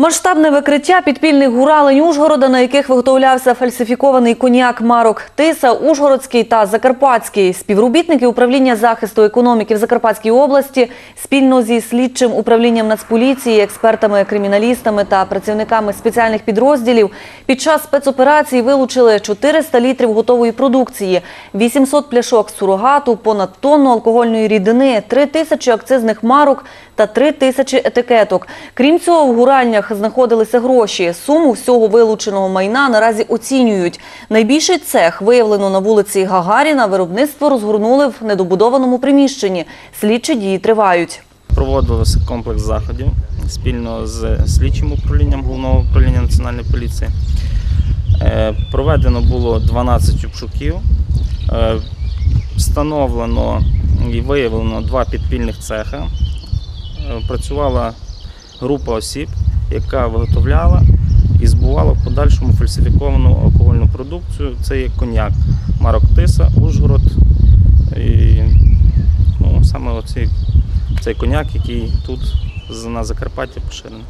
Масштабне викриття підпільних гуралень Ужгорода, на яких виготовлявся фальсифікований коньяк марок Тиса, Ужгородський та Закарпатський. Співробітники управління захисту економіки в Закарпатській області спільно зі слідчим управлінням Нацполіції, експертами, криміналістами та працівниками спеціальних підрозділів під час спецоперації вилучили 400 літрів готової продукції, 800 пляшок сурогату, понад тонну алкогольної рідини, 3 тисячі акцизних марок та 3 тисячі етикеток. Крім цього, в гуральнях знаходилися гроші. Суму всього вилученого майна наразі оцінюють. Найбільший цех виявлено на вулиці Гагаріна. Виробництво розгорнули в недобудованому приміщенні. Слідчі дії тривають. Проводилося комплекс заходів спільно з слідчим управлінням головного управління національної поліції. Е, Проведено було 12 обшуків. Е, Встановлено і виявлено два підпільних цеха. Е, Працювала група осіб, яка виготовляла і збувала в подальшому фальсифіковану алкогольну продукцію. Це є коньяк марок Тиса, Ужгород. І, ну, саме оці цей коняк, який тут на Закарпатті поширений.